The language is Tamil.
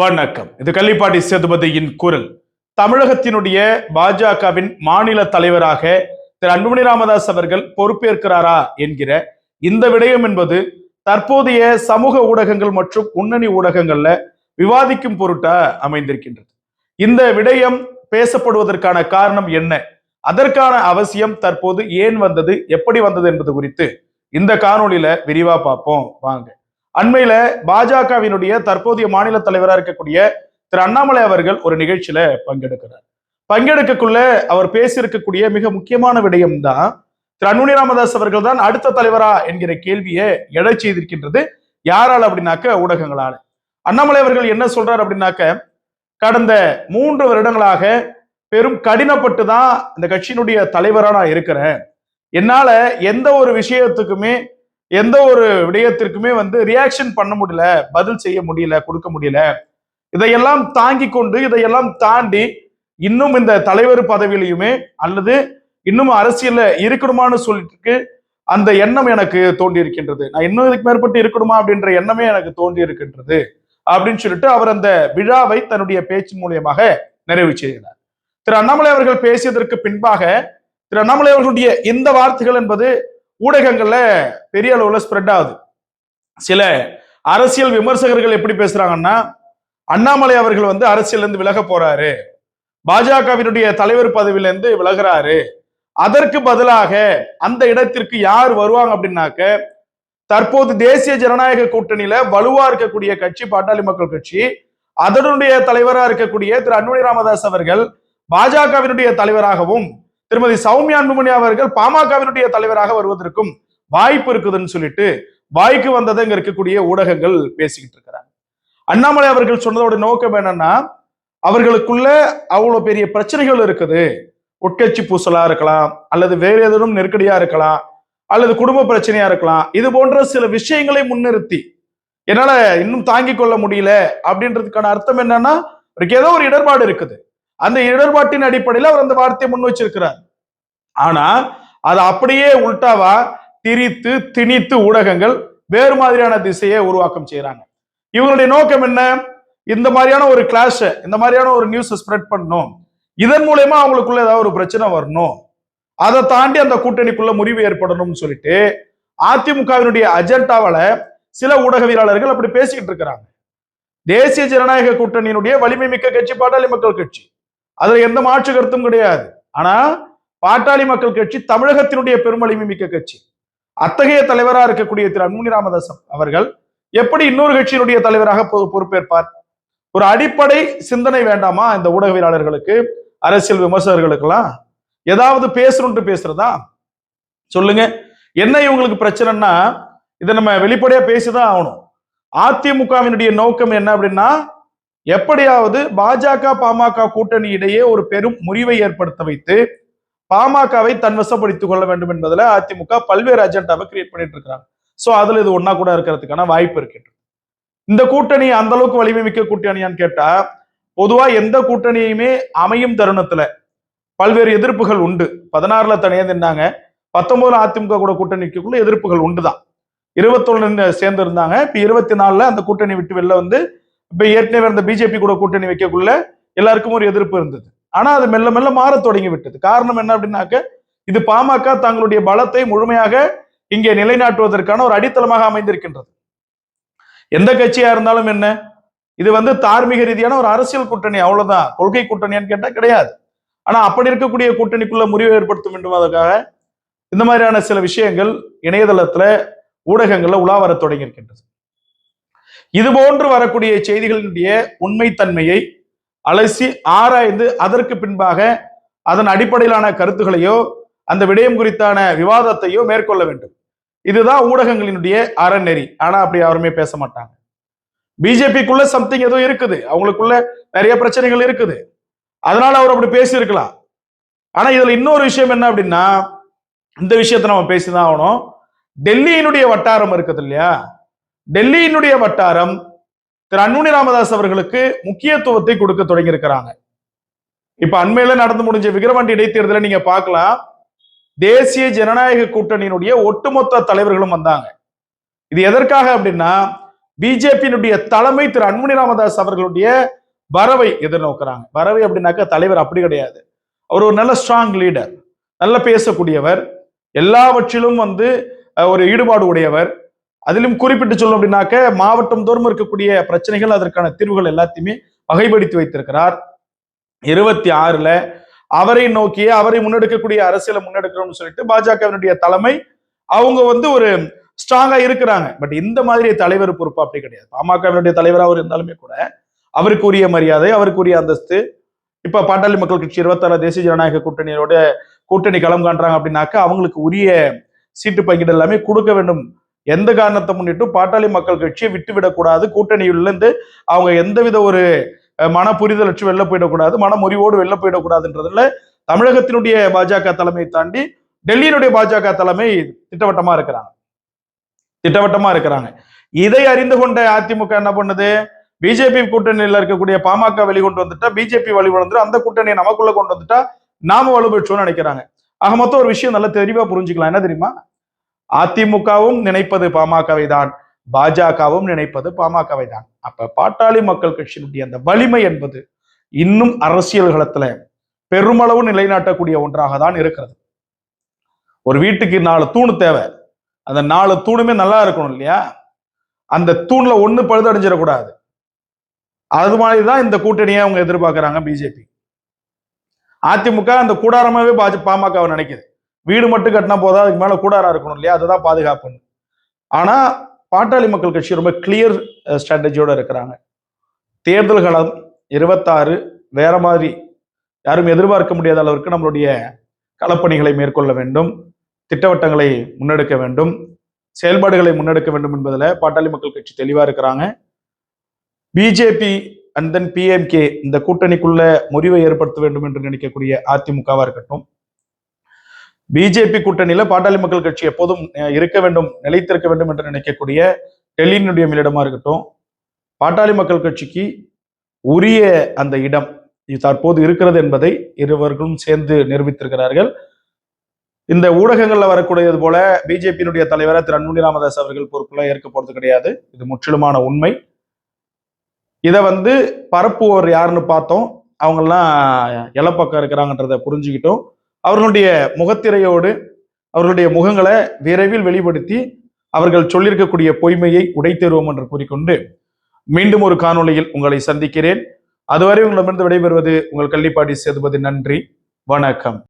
வணக்கம். இது கள்ளிப்பாடி சேதுபதியின் குரல். தமிழகத்தினுடைய பாஜகவின் மாநில தலைவராக திரு அன்புமணி ராமதாஸ் அவர்கள் பொறுப்பேற்கிறாரா என்கிற இந்த விடயம் என்பது தற்போதைய சமூக ஊடகங்கள் மற்றும் முன்னணி ஊடகங்கள்ல விவாதிக்கும் பொருட்டா அமைந்திருக்கின்றது. இந்த விடயம் பேசப்படுவதற்கான காரணம் என்ன? அதற்கான அவசியம் தற்போது ஏன் வந்தது? எப்படி வந்தது என்பது குறித்து இந்த காணொளியில விரிவா பார்ப்போம். வாங்க. அண்மையில பாஜகவினுடைய தற்போதைய மாநில தலைவராக இருக்கக்கூடிய திரு அண்ணாமலை அவர்கள் ஒரு நிகழ்ச்சியில பங்கெடுக்கிறார். பங்கெடுக்கக்குள்ள அவர் பேசியிருக்கக்கூடிய மிக முக்கியமான விடயம் தான் திரு அன்புனி ராமதாஸ் அவர்கள் தான் அடுத்த தலைவரா என்கிற கேள்வியை எழச் செய்திருக்கின்றது. யாரால் அப்படின்னாக்க ஊடகங்களால. அண்ணாமலை அவர்கள் என்ன சொல்றார் அப்படின்னாக்க கடந்த மூன்று வருடங்களாக பெரும் கடினப்பட்டு தான் இந்த கட்சியினுடைய தலைவரா நான் இருக்கிறேன். என்னால எந்த ஒரு விஷயத்துக்குமே எந்த ஒரு விடயத்திற்குமே வந்து ரியாக்ஷன் பண்ண முடியல பதில் செய்ய முடியல கொடுக்க முடியல. இதையெல்லாம் தாங்கி கொண்டு இதையெல்லாம் தாண்டி இன்னும் இந்த தலைவர் பதவியிலையுமே அல்லது இன்னும் அரசியல்ல இருக்கணுமான்னு சொல்லிட்டு அந்த எண்ணம் எனக்கு தோண்டி இருக்கின்றது நான் இன்னும் இதுக்கு மேற்பட்டு இருக்கணுமா அப்படின்ற எண்ணமே எனக்கு தோண்டி இருக்கின்றது அப்படின்னு சொல்லிட்டு அவர் அந்த விழாவை தன்னுடைய பேச்சு மூலியமாக நிறைவு செய்கிறார் திரு அண்ணாமலை அவர்கள் பேசியதற்கு பின்பாக திரு அண்ணாமலை அவர்களுடைய இந்த வார்த்தைகள் என்பது ஊடகங்கள்ல பெரிய அளவுல ஸ்ப்ரெட் ஆகுது. சில அரசியல் விமர்சகர்கள் எப்படி பேசுறாங்கன்னா அண்ணாமலை அவர்கள் வந்து அரசியல் இருந்து விலக போறாரு. பாஜகவினுடைய தலைவர் பதவியிலிருந்து விலகுறாரு. அதற்கு பதிலாக அந்த இடத்திற்கு யார் வருவாங்க அப்படின்னாக்க தற்போது தேசிய ஜனநாயக கூட்டணியில வலுவா இருக்கக்கூடிய கட்சி பாட்டாளி மக்கள் கட்சி அதனுடைய தலைவராக இருக்கக்கூடிய திரு அன்புமணி ராமதாஸ் அவர்கள் பாஜகவினுடைய தலைவராகவும் திருமதி சௌமியா அன்புமணி அவர்கள் பாமகவினுடைய தலைவராக வருவதற்கும் வாய்ப்பு இருக்குதுன்னு சொல்லிட்டு வாய்க்கு வந்ததை இங்க இருக்கக்கூடிய ஊடகங்கள் பேசிக்கிட்டு இருக்கிறாங்க. அண்ணாமலை அவர்கள் சொன்னதோட நோக்கம் என்னன்னா அவர்களுக்குள்ள அவ்வளவு பெரிய பிரச்சனைகள் இருக்குது. உட்கட்சி பூசலா இருக்கலாம் அல்லது வேற ஏதேனும் நெருக்கடியா இருக்கலாம் அல்லது குடும்ப பிரச்சனையா இருக்கலாம் இது போன்ற சில விஷயங்களை முன்னிறுத்தி என்னால இன்னும் தாங்கிக் கொள்ள முடியல அப்படின்றதுக்கான அர்த்தம் என்னன்னா அவருக்கு ஏதோ ஒரு இடர்பாடு இருக்குது. அந்த இடர்பாட்டின் அடிப்படையில் அவர் அந்த வார்த்தையை முன் வச்சிருக்கிறார். ஆனா அது அப்படியே உல்டாவா திரித்து திணித்து ஊடகங்கள் வேறு மாதிரியான திசையை உருவாக்கம் செய்யறாங்க இவங்களுடைய நோக்கம் என்ன? இந்த மாதிரியான ஒரு கிளாஷ இந்த மாதிரியான ஒரு நியூஸ் ஸ்ப்ரெட் பண்ணணும். இதன் மூலயமா அவங்களுக்குள்ள ஏதாவது ஒரு பிரச்சனை வரணும். அதை தாண்டி அந்த கூட்டணிக்குள்ள முறிவு ஏற்படணும்னு சொல்லிட்டு அதிமுகவினுடைய அஜெண்டாவில சில ஊடகவியலாளர்கள் அப்படி பேசிக்கிட்டு இருக்கிறாங்க. தேசிய ஜனநாயக கூட்டணியினுடைய வலிமை மிக்க கட்சி பாட்டாளி மக்கள் கட்சி. அதுல எந்த மாற்று கருத்தும் கிடையாது. ஆனா பாட்டாளி மக்கள் கட்சி தமிழகத்தினுடைய பெருமளிமை மிக்க கட்சி. அத்தகைய தலைவராக இருக்கக்கூடிய திரு அன்புமணி ராமதாசன் அவர்கள் எப்படி இன்னொரு கட்சியினுடைய தலைவராக பொ- பொறுப்பேற்பார்? ஒரு அடிப்படை சிந்தனை வேண்டாமா இந்த ஊடகவியலாளர்களுக்கு அரசியல் விமர்சகர்களுக்கெல்லாம்? ஏதாவது பேசணும்ட்டு பேசுறதா? சொல்லுங்க. என்ன இவங்களுக்கு பிரச்சனைன்னா இதை நம்ம வெளிப்படையா பேசிதான் ஆகணும். அதிமுகவினுடைய நோக்கம் என்ன அப்படின்னா எப்படியாவது பாஜக பாமக கூட்டணி இடையே ஒரு பெரும் முறிவை ஏற்படுத்த வைத்து பாமகவை தன்வசப்படுத்திக் கொள்ள வேண்டும் என்பதுல அதிமுக பல்வேறு அஜெண்டாவை கிரியேட் பண்ணிட்டு இருக்காங்க ஸோ அதுல இது ஒன்னா கூட இருக்கிறதுக்கான வாய்ப்பு இருக்கின்றது. இந்த கூட்டணி அந்த அளவுக்கு வலிமை மிக்க கூட்டணியான்னு கேட்டா பொதுவா எந்த கூட்டணியுமே அமையும் தருணத்துல பல்வேறு எதிர்ப்புகள் உண்டு. பதினாறுல தனியாக நின்னாங்க. பத்தொன்பதுல அதிமுக கூட கூட்டணிக்குள்ள எதிர்ப்புகள் உண்டுதான். இருபத்தொன்னு சேர்ந்து இருந்தாங்க. இப்ப இருபத்தி நாலுல அந்த கூட்டணி விட்டு வெளில வந்து இப்ப ஏற்கனவே இருந்த பிஜேபி கூட கூட்டணி வைக்கக்குள்ள எல்லாருக்கும் ஒரு எதிர்ப்பு இருந்தது. ஆனா அது மெல்ல மெல்ல மாறத் தொடங்கி விட்டது. காரணம் என்ன அப்படின்னாக்க இது பாமக தங்களுடைய பலத்தை முழுமையாக இங்கே நிலைநாட்டுவதற்கான ஒரு அடித்தளமாக அமைந்திருக்கின்றது. எந்த கட்சியா இருந்தாலும் என்ன இது வந்து தார்மீக ரீதியான ஒரு அரசியல் கூட்டணி அவ்வளவுதான். கொள்கை கூட்டணியான்னு கேட்டா கிடையாது. ஆனா அப்படி இருக்கக்கூடிய கூட்டணிக்குள்ள முறிவு ஏற்படுத்தும் என்பதற்காக இந்த மாதிரியான சில விஷயங்கள் இணையதளத்துல ஊடகங்கள்ல உலா வர தொடங்கி இருக்கின்றது இது போன்று வரக்கூடிய செய்திகளினுடைய உண்மைத்தன்மையை அலசி ஆராய்ந்து அதற்கு பின்பாக அதன் அடிப்படையிலான கருத்துகளையோ அந்த விடயம் குறித்தான விவாதத்தையோ மேற்கொள்ள வேண்டும். இதுதான் ஊடகங்களினுடைய அறநெறி. ஆனா அப்படி யாருமே பேச மாட்டாங்க. பிஜேபிக்குள்ள சம்திங் ஏதோ இருக்குது. அவங்களுக்குள்ள நிறைய பிரச்சனைகள் இருக்குது. அதனால அவர் அப்படி பேசியிருக்கலாம். ஆனா இதுல இன்னொரு விஷயம் என்ன அப்படின்னா இந்த விஷயத்த நம்ம பேசிதான் ஆகணும். டெல்லியினுடைய வட்டாரம் இருக்குது இல்லையா? டெல்லியினுடைய வட்டாரம் திரு அன்புமணி ராமதாஸ் அவர்களுக்கு முக்கியத்துவத்தை கொடுக்க தொடங்கியிருக்கிறாங்க. இப்ப அண்மையில நடந்து முடிஞ்ச விக்கிரவாண்டி இடைத்தேர்தலை நீங்க பார்க்கலாம். தேசிய ஜனநாயக கூட்டணியினுடைய ஒட்டுமொத்த தலைவர்களும் வந்தாங்க. இது எதற்காக அப்படின்னா பிஜேபியினுடைய தலைமை திரு அன்புமணி ராமதாஸ் அவர்களுடைய வரவை எதிர்நோக்குறாங்க. வரவை அப்படின்னாக்கா தலைவர் அப்படி கிடையாது. அவர் ஒரு நல்ல ஸ்ட்ராங் லீடர் நல்ல பேசக்கூடியவர். எல்லாவற்றிலும் வந்து ஒரு ஈடுபாடு உடையவர். அதிலும் குறிப்பிட்டு சொல்லணும் அப்படின்னாக்க மாவட்டம் தோறும் இருக்கக்கூடிய பிரச்சனைகள் அதற்கான தீர்வுகள் எல்லாத்தையுமே வகைப்படுத்தி வைத்திருக்கிறார். இருபத்தி ஆறுல அவரை நோக்கியே அவரை முன்னெடுக்கக்கூடிய அரசியலை முன்னெடுக்கிறோம்னு சொல்லிட்டு பாஜகவினுடைய தலைமை அவங்க வந்து ஒரு ஸ்ட்ராங்கா இருக்கிறாங்க. பட் இந்த மாதிரி தலைவர் பொறுப்பு அப்படி கிடையாது. பாமகவினுடைய தலைவராக அவர் இருந்தாலுமே கூட அவருக்கு உரிய மரியாதை அவருக்கு உரிய அந்தஸ்து. இப்ப பாட்டாளி மக்கள் கட்சி இருபத்தாறு தேசிய ஜனநாயக கூட்டணியோட கூட்டணி களம் காண்றாங்க அப்படின்னாக்க அவங்களுக்கு உரிய சீட்டு பங்கீடு எல்லாமே கொடுக்க வேண்டும் எந்த காரணத்தை முன்னிட்டு பாட்டாளி மக்கள் கட்சியை விட்டுவிடக்கூடாது கூட்டணியிலிருந்து அவங்க எந்தவித ஒரு மன புரிதல் வச்சு வெளில போயிடக்கூடாது மன முறிவோடு வெளில போயிடக்கூடாதுன்றதுல தமிழகத்தினுடைய பாஜக தலைமையை தாண்டி டெல்லியினுடைய பாஜக தலைமை திட்டவட்டமா இருக்கிறாங்க. திட்டவட்டமா இருக்கிறாங்க. இதை அறிந்து கொண்ட அதிமுக என்ன பண்ணுது? பிஜேபி கூட்டணியில இருக்கக்கூடிய பாமக வெளிக்கொண்டு வந்துட்டா பிஜேபி வழி வந்துடும் அந்த கூட்டணியை நமக்குள்ள கொண்டு வந்துட்டா நாம வலுப்பெற்றோம்னு நினைக்கிறாங்க. ஆக மொத்தம் ஒரு விஷயம் நல்லா தெளிவா புரிஞ்சுக்கலாம். என்ன தெரியுமா? அதிமுகவும் நினைப்பது பாமகவை தான் பாஜகவும் நினைப்பது பாமகவை தான் அப்ப பாட்டாளி மக்கள் கட்சியினுடைய அந்த வலிமை என்பது இன்னும் அரசியல் களத்துல பெருமளவு நிலைநாட்டக்கூடிய ஒன்றாக தான் இருக்கிறது. ஒரு வீட்டுக்கு நாலு தூணு தேவை. அந்த நாலு தூணுமே நல்லா இருக்கணும் இல்லையா? அந்த தூண்ல ஒண்ணு பழுதடைஞ்சிடக்கூடாது அது மாதிரி தான் இந்த கூட்டணியை அவங்க எதிர்பார்க்குறாங்க பிஜேபி. அதிமுக அந்த கூடாரமாவே பாஜ பாமகவை நினைக்குது. வீடு மட்டும் கட்டினா போதா அதுக்கு மேலே கூடாரா இருக்கணும் இல்லையா? அதுதான் பாதுகாப்புன்னு. ஆனால் பாட்டாளி மக்கள் கட்சி ரொம்ப கிளியர் ஸ்ட்ராட்டஜியோடு இருக்கிறாங்க. தேர்தல் களம் இருபத்தாறு வேற மாதிரி யாரும் எதிர்பார்க்க முடியாத அளவிற்கு நம்மளுடைய களப்பணிகளை மேற்கொள்ள வேண்டும். திட்டவட்டங்களை முன்னெடுக்க வேண்டும். செயல்பாடுகளை முன்னெடுக்க வேண்டும் என்பதில் பாட்டாளி மக்கள் கட்சி தெளிவாக இருக்கிறாங்க. பிஜேபி அண்ட் தென் பிஎம்கே இந்த கூட்டணிக்குள்ள முறிவை ஏற்படுத்த வேண்டும் என்று நினைக்கக்கூடிய அதிமுகவாக இருக்கட்டும் பிஜேபி கூட்டணியில பாட்டாளி மக்கள் கட்சி எப்போதும் இருக்க வேண்டும் நிலைத்திருக்க வேண்டும் என்று நினைக்கக்கூடிய டெல்லியினுடைய மேலிடமா இருக்கட்டும் பாட்டாளி மக்கள் கட்சிக்கு உரிய அந்த இடம் இது தற்போது இருக்கிறது என்பதை இருவர்களும் சேர்ந்து நிரூபித்திருக்கிறார்கள். இந்த ஊடகங்கள்ல வரக்கூடியது போல பிஜேபியினுடைய தலைவர் திரு அன்புமணி ராமதாஸ் அவர்கள் பொறுப்புல ஏற்க போறது கிடையாது. இது முற்றிலுமான உண்மை. இதை வந்து பரப்புவோர் யாருன்னு பார்த்தோம். அவங்கெல்லாம் இலப்பக்கம் இருக்கிறாங்கன்றதை புரிஞ்சுக்கிட்டோம். அவர்களுடைய முகத்திரையோடு அவர்களுடைய முகங்களை விரைவில் வெளிப்படுத்தி அவர்கள் சொல்லியிருக்கக்கூடிய பொய்மையை உடைத்தருவோம் என்று கூறிக்கொண்டு மீண்டும் ஒரு காணொளியில் உங்களை சந்திக்கிறேன். அதுவரை உங்களிடமிருந்து விடைபெறுவது உங்கள் கள்ளிப்பாடி சேதுபதி. நன்றி. வணக்கம்.